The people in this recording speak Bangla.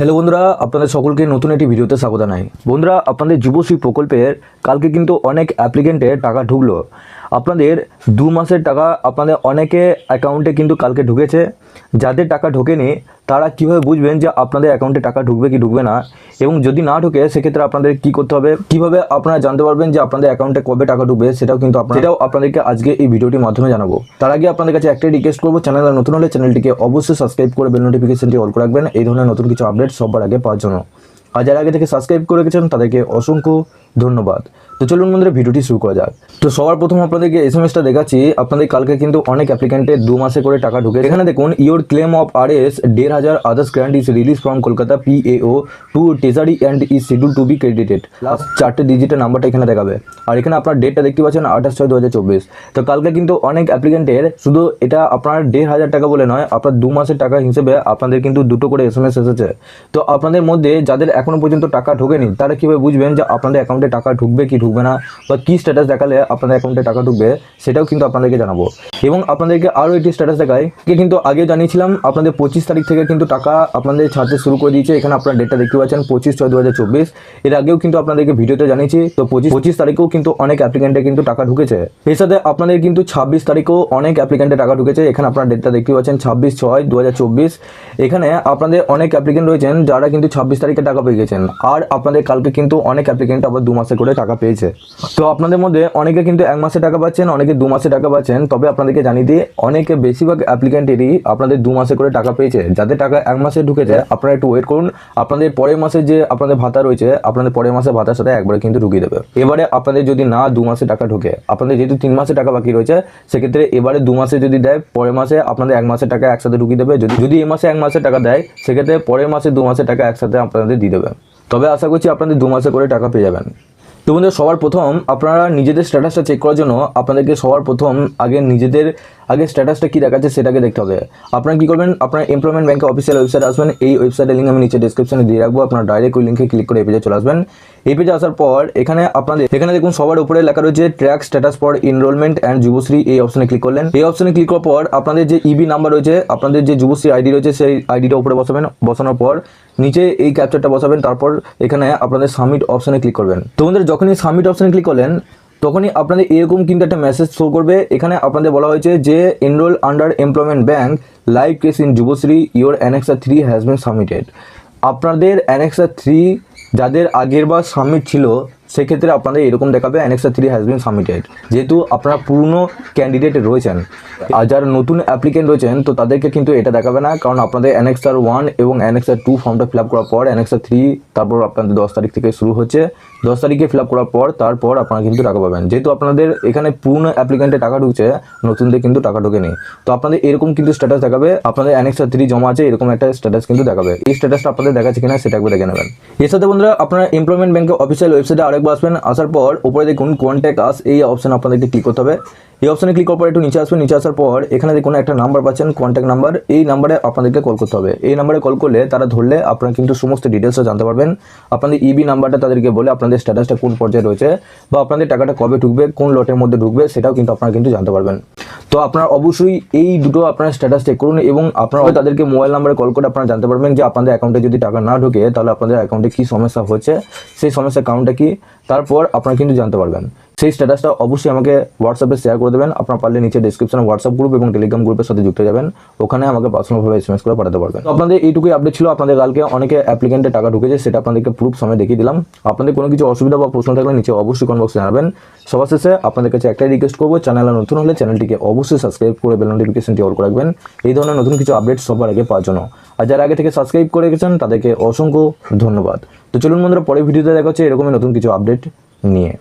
হ্যালো বন্ধুরা, আপনাদের সকলকে নতুন একটি ভিডিওতে স্বাগত জানাই। বন্ধুরা, আপনাদের যুবশ্রী প্রকল্পের কালকে কিন্তু অনেক অ্যাপ্লিকেন্টের টাকা ঢুকলো। আপনাদের দু মাসের টাকা আপনাদের অনেকে অ্যাকাউন্টে কিন্তু কালকে ঢুকেছে। যাদের টাকা ঢোকেনি, তারা কীভাবে বুঝবেন যে আপনাদের অ্যাকাউন্টে টাকা ঢুকবে কি ঢুকবে না? এবং যদি না ঢুকে, সেক্ষেত্রে আপনাদের কি করতে হবে? কীভাবে আপনারা জানতে পারবেন যে আপনাদের অ্যাকাউন্টে কবে টাকা ঢুকবে, সেটাও কিন্তু সেটাও আপনাদেরকে আজকে এই ভিডিওটির মাধ্যমে জানাব। তার আগে আপনাদের কাছে একটাই রিকোয়েস্ট করব চ্যানেলে নতুন হলে চ্যানেলটিকে অবশ্যই সাবস্ক্রাইব করে বেল নোটিফিকেশনটি অল করে রাখবেন। এই ধরনের নতুন কিছু আপডেট সবার আগে পাওয়ার জন্য। আর যারা আগে থেকে সাবস্ক্রাইব করে রেখেছেন তাদেরকে অসংখ্য ধন্যবাদ। তো চলুন বন্ধুরা ভিডিওটি শুরু করা যাক। তো সবার প্রথম আপনাদেরকে এস এম এসটা দেখাচ্ছি। আপনাদের কালকে কিন্তু অনেক অ্যাপ্লিকেন্টের দু মাসে করে টাকা ঢুকে এখানে দেখুন your claim of R S দেড় হাজার others grant is release from Kolkata P A O to treasury and is schedule to be credited last চারটে ডিজিটের নাম্বারটা এখানে দেখাবে। আর এখানে আপনার ডেটটা দেখতে পাচ্ছেন আঠাশ ছয় দু হাজার চব্বিশ। তো কালকে কিন্তু অনেক অ্যাপ্লিকেন্টের শুধু এটা আপনার দেড় হাজার টাকা বলে নয় আপনার দু মাসের টাকা হিসেবে আপনাদের কিন্তু দুটো করে এস এম এস এসেছে। তো আপনাদের মধ্যে যাদের এখনও পর্যন্ত টাকা ঢোকেনি, তারা কীভাবে বুঝবেন যে আপনাদের অ্যাকাউন্টে টাকা ঢুকবে কি ঢুকবে না বা কী স্ট্যাটাস দেখালে আপনাদের অ্যাকাউন্টে টাকা ঢুকবে, সেটাও কিন্তু আপনাদেরকে জানাব। এবং আপনাদেরকে আরও একটি স্ট্যাটাস দেখায় কি কিন্তু আগে জানিয়েছিলাম, আপনাদের পঁচিশ তারিখ থেকে কিন্তু টাকা আপনাদের ছাড়তে শুরু করে দিয়েছে, এখানে আপনার ডেটটা দেখতে পাচ্ছেন, পঁচিশ ছয় দু এর আগেও কিন্তু আপনাদেরকে ভিডিওতে জানিয়েছি, তো পঁচিশ পঁচিশ তারিখেও কিন্তু অনেক অ্যাপ্লিকেন্টে কিন্তু টাকা ঢুকেছে। এর সাথে আপনাদের কিন্তু ছাব্বিশ তারিখেও অনেক অ্যাপ্লিকেন্টে টাকা ঢুকেছে, এখানে আপনার ডেটটা দেখতে পাচ্ছেন, ছাব্বিশ ছয় দু এখানে আপনাদের অনেক অ্যাপ্লিকেন্ট রয়েছেন, যারা কিন্তু ছাব্বিশ তারিখে টাকা পেয়ে গেছেন। আর আপনাদের কালকে কিন্তু অনেক অ্যাপ্লিকেন্ট আবার দু মাসে করে টাকা পেয়েছে। তো আপনাদের মধ্যে অনেকে কিন্তু এক মাসে টাকা পাচ্ছেন, অনেকে দু মাসে টাকা পাচ্ছেন। তবে আপনাদেরকে জানিয়ে দিই, অনেকে বেশিরভাগ অ্যাপ্লিকেন্টেরই আপনাদের দু মাসে করে টাকা পেয়েছে। যাদের টাকা এক মাসে ঢুকেছে, আপনারা একটু ওয়েট করুন। আপনাদের পরের মাসে যে আপনাদের ভাতা রয়েছে, আপনাদের পরের মাসে ভাতার সাথে একবারে কিন্তু ঢুকিয়ে দেবে। এবারে আপনাদের যদি না দু মাসে টাকা ঢোকে, আপনাদের যেহেতু তিন মাসে টাকা বাকি রয়েছে, সেক্ষেত্রে এবারে দু মাসে যদি দেয়, পরের মাসে আপনাদের এক মাসের টাকা একসাথে ঢুকিয়ে দেবে। যদি যদি এই মাসে এক মাসের টাকা দেয়, সেক্ষেত্রে পরের মাসে দু মাসের টাকা একসাথে আপনাদের দিয়ে দেবে। তবে আশা করছি আপনাদের দু মাসে করে টাকা পেয়ে যাবেন। তো বন্ধুরা, সবার প্রথম আপনারা নিজেদের স্ট্যাটাসটা চেক করার জন্য আপনাদেরকে সবার প্রথম আগে নিজেদের আগে স্ট্যাটাসটা কী দেখাচ্ছে সেটাকে দেখতে হবে। আপনারা কী করবেন? আপনার এমপ্লয়মেন্ট ব্যাঙ্কের অফিসিয়াল ওয়েবসাইট আসবেন। এই ওয়েবসাইটের লিঙ্ক আমি নিচে ডিসক্রিপশনে দিয়ে রাখব। আপনার ডাইরেক্ট ওই লিঙ্কে ক্লিক করে এই পেজে চলে আসবেন। এই পেজে আসার পর এখানে আপনাদের, এখানে দেখুন সবার উপরে লেখা রয়েছে track status for enrolment and Yuvashree এই অপশনে ক্লিক করলেন। এই অপশনে ক্লিক করার পর আপনাদের যে ইবি নাম্বার রয়েছে, আপনাদের যে যুবশ্রী আইডি রয়েছে, সেই আইডিটা উপরে বসাবেন। বসানোর পর নিচে এই ক্যাপচারটা বসাবেন। তারপর এখানে আপনাদের সাবমিট অপশনে ক্লিক করবেন। তো বন্ধুরা, যখনই সাবমিট অপশনে ক্লিক করলেন তখনই আপনাদের এরকম কিন্তু একটা মেসেজ শো করবে। এখানে আপনাদের বলা হয়েছে যে enrol under employment bank live cases in Yuvashree your annexure three has been submitted আপনাদের অ্যানেক্সা থ্রি যাদের আগের বার সাবমিট ছিল, সেক্ষেত্রে আপনাদের এরকম দেখাবে annexure three has been submitted যেহেতু আপনারা পুরনো ক্যান্ডিডেট রয়েছেন, আর যারা নতুন অ্যাপ্লিকেন্ট রয়েছেন, তো তাদেরকে কিন্তু এটা দেখাবে না, কারণ আপনাদের অ্যানেক্সার ওয়ান এবং অ্যানেক্সার টু ফর্মটা ফিল আপ করার পর অ্যানেক্সার থ্রি তারপর আপনাদের দশ তারিখ থেকে শুরু হচ্ছে। দশ তারিখে ফিল করার পর তারপর আপনারা কিন্তু টাকা পাবেন। যেহেতু আপনাদের এখানে পুরনো অ্যাপ্লিকেন্টে টাকা ঢুকছে, নতুনদের কিন্তু টাকা ঢোকেনি। তো আপনাদের এরকম কিন্তু স্ট্যাটাস দেখাবে, আপনাদের অ্যানেক্সার থ্রি জমা আছে, এরকম একটা স্ট্যাটাস কিন্তু দেখাবে। এই স্ট্যাটাসটা আপনাদের দেখাচ্ছে কিনা সেটা একবার দেখে নেবেন। এর সাথে বন্ধুরা, আপনারা এমপ্লয়মেন্ট ব্যাঙ্কের অফিসিয়াল ওয়েবসাইটে আরেকবার আসবেন, আসার পর উপরে দেখুন কন্ট্যাক্ট আস এই অপশন আপনাদেরকে ক্লিক করতে হবে। এই অপশনে ক্লিক করার একটু নিচে আসবেন, নিচে আসার পর এখানে দেখুন একটা নাম্বার পাচ্ছেন কন্ট্যাক্ট নাম্বার এই নাম্বারে আপনাদেরকে কল করতে হবে। এই নাম্বারে কল করলে তারা ধরলে আপনারা কিন্তু সমস্ত ডিটেলসটা জানতে পারবেন। আপনাদের ইবি নাম্বারটা তাদেরকে বলে আপনাদের স্ট্যাটাসটা কোন পর্যায়ে রয়েছে বা আপনাদের টাকাটা কবে ঢুকবে, কোন লটের মধ্যে ঢুকবে, সেটাও কিন্তু আপনারা কিন্তু জানতে পারবেন। তো আপনারা অবশ্যই এই দুটো আপনারা স্ট্যাটাস চেক করুন এবং আপনারা তাদেরকে মোবাইল নাম্বারে কল করে আপনারা জানতে পারবেন যে আপনাদের অ্যাকাউন্টে যদি টাকা না ঢোকে, তাহলে আপনাদের অ্যাকাউন্টে কী সমস্যা হচ্ছে, সেই সমস্যার কারণটা কী? তারপর আপনারা কিন্তু জানতে পারবেন। সেই স্ট্যাটাসটা অবশ্যই আমাকে হোয়াটসঅ্যাপে শেয়ার করে দেবেন। আপনার পারলে নিচে ডিসক্রিপশনে হোয়াটসঅ্যাপ গ্রুপ এবং টেলিগ্রাম গ্রুপের সাথে যুক্ত যাবেন। ওখানে আমাকে পার্সোনালভাবে এসএমএস করে পাঠাতে পারবেন। আপনাদের এইটুকুই আপডেট ছিল। আপনাদের কালকে অনেকে অ্যাপ্লিকেন্টে টাকা ঢুকেছে, সেটা আপনাদেরকে প্রুফ সময় দেখিয়ে দিলাম। আপনাদের কোনো কিছু অসুবিধা বা প্রশ্ন থাকলে নিচে অবশ্যই কমেন্ট বক্সে জানাবেন। সবার শেষে আপনাদের কাছে একটাই রিকোয়েস্ট করব, চ্যানেলে নতুন হলে চ্যানেলটিকে অবশ্যই সাবস্ক্রাইব করে বেল নোটিফিকেশনটি অল করে রাখবেন। এই ধরনের নতুন কিছু আপডেট সবার আগে পাওয়ার জন্য। আর যারা আগে থেকে সাবস্ক্রাইব করে গেছেন তাদেরকে অসংখ্য ধন্যবাদ। তো চলুন বন্ধুরা পরে ভিডিওতে দেখা হচ্ছে এরকমই নতুন কিছু আপডেট নিয়ে।